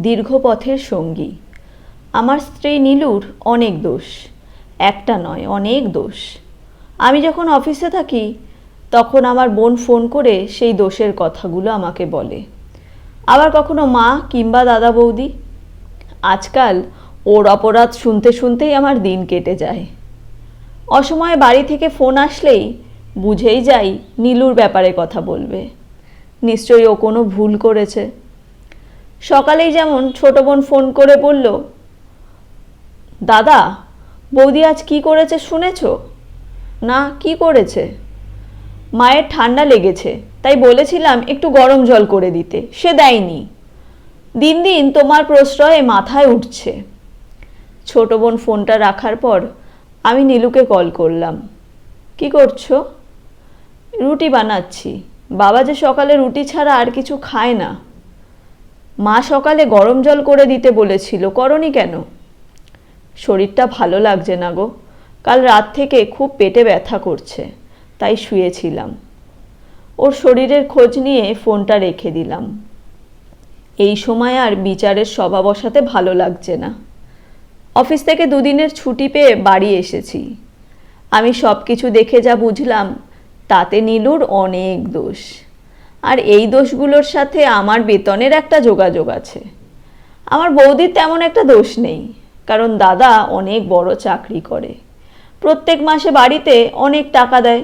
দীর্ঘ পথের সঙ্গী। আমার স্ত্রী নীলুর অনেক দোষ, একটা নয়, অনেক দোষ। আমি যখন অফিসে থাকি, তখন আমার বোন ফোন করে সেই দোষের কথাগুলো আমাকে বলে। আবার কখনো মা কিংবা দাদা বৌদি। আজকাল ওর অপরাধ শুনতে শুনতেই আমার দিন কেটে যায়। অসময়ে বাড়ি থেকে ফোন আসলেই বুঝেই যাই নীলুর ব্যাপারে কথা বলবে। নিশ্চয়ই ও কোনো ভুল করেছে। সকালেই যেমন ছোট বোন ফোন করে বলল, দাদা, বৌদি আজ কি করেছে শুনেছ? না, কি করেছে? মায়ের ঠান্ডা লেগেছে, তাই বলেছিলাম একটু গরম জল করে দিতে, সে দেয়নি। দিন দিন তোমার প্রশ্রয়ে মাথায় উঠছে। ছোট বোন ফোনটা রাখার পর আমি নীলুকে কল করলাম, কি করছ? রুটি বানাচ্ছি। বাবা যে সকালে রুটি ছাড়া আর কিছু খায় না। মা সকালে গরম জল করে দিতে বলেছিল। করনি কেন? শরীরটা ভালো লাগছে না গো। কাল রাত থেকে খুব পেটে ব্যথা করছে, তাই শুয়েছিলাম। ওর শরীরের খোঁজ নিয়ে ফোনটা রেখে দিলাম। এই সময় আর বিচারের সভা বসাতে ভালো লাগছে না। অফিস থেকে দুদিনের ছুটি পেয়ে বাড়ি এসেছি। আমি সব কিছু দেখে যা বুঝলাম, তাতে নীলুর অনেক দোষ। আর এই দোষগুলোর সাথে আমার বেতনের একটা যোগাযোগ আছে। আমার বৌদির তেমন একটা দোষ নেই, কারণ দাদা অনেক বড় চাকরি করে। প্রত্যেক মাসে বাড়িতে অনেক টাকা দেয়।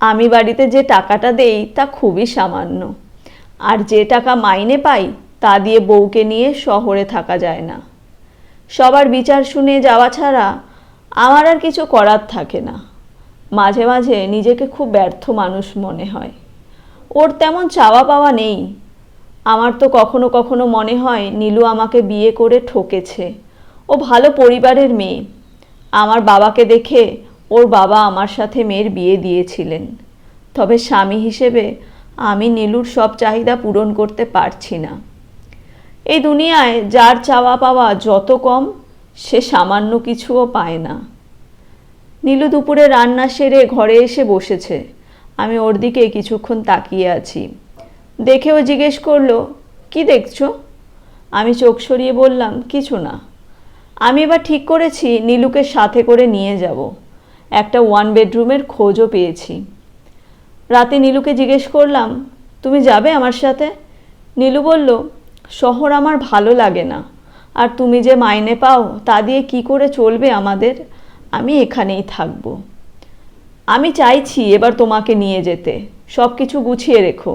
আমি বাড়িতে যে টাকাটা দেই তা খুবই সামান্য। আর যে টাকা মাইনে পাই তা দিয়ে বউকে নিয়ে শহরে থাকা যায় না। সবার বিচার শুনে যাওয়া ছাড়া আমার আর কিছু করার থাকে না। মাঝে মাঝে নিজেকে খুব ব্যর্থ মানুষ মনে হয়। ওর তেমন চাওয়া পাওয়া নেই। আমার তো কখনো কখনো মনে হয় নীলু আমাকে বিয়ে করে ঠকেছে। ও ভালো পরিবারের মেয়ে। আমার বাবাকে দেখে ওর বাবা আমার সাথে মেয়ের বিয়ে দিয়েছিলেন। তবে স্বামী হিসেবে আমি নীলুর সব চাহিদা পূরণ করতে পারছি না। এই দুনিয়ায় যার চাওয়া পাওয়া যত কম, সে সামান্য কিছুও পায় না। নীলু দুপুরে রান্না সেরে ঘরে এসে বসেছে। আমি ওর দিকে কিছুক্ষণ তাকিয়ে আছি। দেখেও জিজ্ঞেস করল, কি দেখছ? আমি চোখ সরিয়ে বললাম, কিছু না। আমি এবার ঠিক করেছি নীলুকে সাথে করে নিয়ে যাব। একটা ওয়ান বেডরুমের খোঁজও পেয়েছি। রাতে নীলুকে জিজ্ঞেস করলাম, তুমি যাবে আমার সাথে? নীলু বলল, শহর আমার ভালো লাগে না। আর তুমি যে মাইনে পাও, তা দিয়ে কি করে চলবে আমাদের? আমি এখানেই থাকব। আমি চাইছি এবার তোমাকে নিয়ে যেতে। সব কিছু গুছিয়ে রেখো।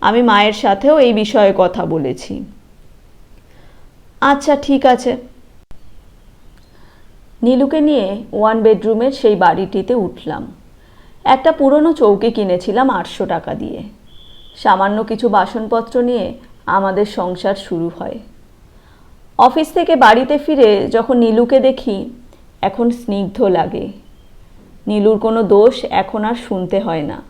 আমি মায়ের সাথেও এই বিষয়ে কথা বলেছি। আচ্ছা ঠিক আছে। নীলুকে নিয়ে ওয়ান বেডরুমের সেই বাড়িটিতে উঠলাম। একটা পুরনো চৌকি কিনেছিলাম আটশো টাকা দিয়ে। সামান্য কিছু বাসনপত্র নিয়ে আমাদের সংসার শুরু হয়। অফিস থেকে বাড়িতে ফিরে যখন নীলুকে দেখি, এখন স্নিগ্ধ লাগে। নীলুর কোনো দোষ এখন আর শুনতে হয় না।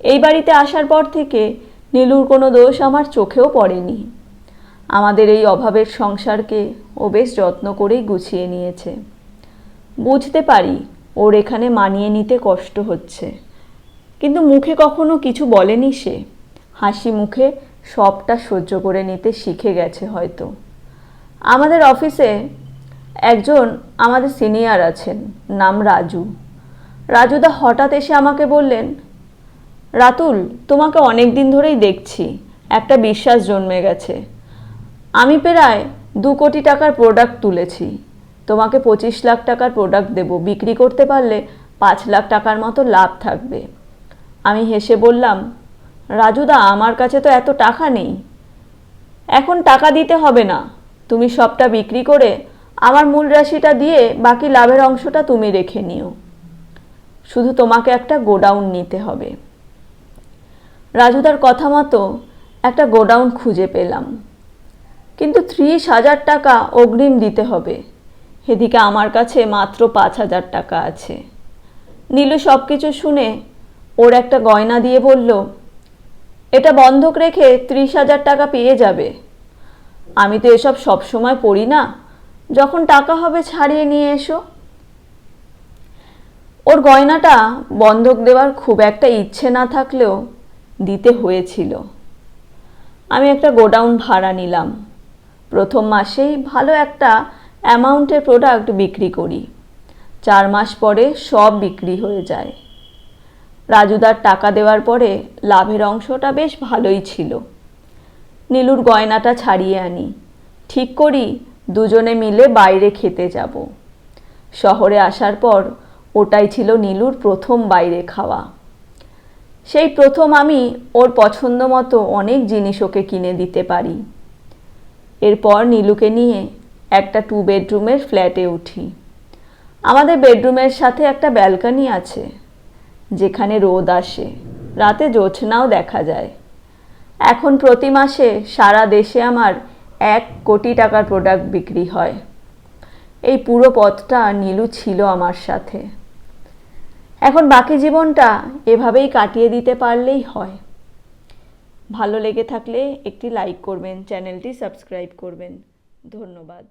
এই বাড়িতে আসার পর থেকে নীলুর কোনো দোষ আমার চোখেও পড়েনি। আমাদের এই অভাবের সংসারকে ও বেশ যত্ন করেই গুছিয়ে নিয়েছে। বুঝতে পারি ওর এখানে মানিয়ে নিতে কষ্ট হচ্ছে। কিন্তু মুখে কখনো কিছু বলেনি সে। হাসি মুখে সবটা সহ্য করে নিতে শিখে গেছে হয়তো। আমাদের অফিসে একজন আমাদের সিনিয়র আছেন, নাম রাজু। রাজুদা হঠাৎ এসে আমাকে বললেন, রাতুল, তোমাকে অনেক দিন ধরেই দেখছি, একটা বিশ্বাস জন্মে গেছে। আমি প্রায় দু কোটি টাকার প্রোডাক্ট তুলেছি। তোমাকে পঁচিশ লাখ টাকার প্রোডাক্ট দেব। বিক্রি করতে পারলে পাঁচ লাখ টাকার মতো লাভ থাকবে। আমি হেসে বললাম, রাজুদা, আমার কাছে তো এত টাকা নেই। এখন টাকা দিতে হবে না। তুমি সবটা বিক্রি করে আমার মূল রাশিটা দিয়ে বাকি লাভের অংশটা তুমি রেখে নিও। শুধু তোমাকে একটা গোডাউন নিতে হবে। রাজুদার কথা মতো একটা গোডাউন খুঁজে পেলাম। কিন্তু ত্রিশ হাজার টাকা অগ্রিম দিতে হবে। এদিকে আমার কাছে মাত্র পাঁচ হাজার টাকা আছে। নীলু সব কিছু শুনে ওর একটা গয়না দিয়ে বলল, এটা বন্ধক রেখে ত্রিশ হাজার টাকা পেয়ে যাবে। আমি তো এসব সবসময় পড়ি না। যখন টাকা হবে ছাড়িয়ে নিয়ে এসো। ওর গয়নাটা বন্ধক দেওয়ার খুব একটা ইচ্ছে না থাকলেও দিতে হয়েছিল। আমি একটা গোডাউন ভাড়া নিলাম। প্রথম মাসেই ভালো একটা অ্যামাউন্টের প্রোডাক্ট বিক্রি করি। চার মাস পরে সব বিক্রি হয়ে যায়। রাজুদার টাকা দেওয়ার পরে লাভের অংশটা বেশ ভালোই ছিল। নীলুর গয়নাটা ছাড়িয়ে আনি। ঠিক করি দুজনে মিলে বাইরে খেতে যাব। শহরে আসার পর ওটাই ছিল নীলুর প্রথম বাইরে খাওয়া। সেই প্রথম আমি ওর পছন্দ মতো অনেক জিনিস ওকে কিনে দিতে পারি। এরপর নীলুকে নিয়ে একটা টু বেডরুমের ফ্ল্যাটে উঠি। আমাদের বেডরুমের সাথে একটা ব্যালকনি আছে, যেখানে রোদ আসে, রাতে জোছনাও দেখা যায়। এখন প্রতি মাসে সারা দেশে আমার এক কোটি টাকার প্রোডাক্ট বিক্রি হয়। এই পুরো পথটা নীলু ছিল আমার সাথে। এখন বাকি জীবনটা এভাবেই কাটিয়ে দিতে পারলেই হয়। ভালো লেগে থাকলে একটি লাইক করবেন, চ্যানেলটি সাবস্ক্রাইব করবেন। ধন্যবাদ।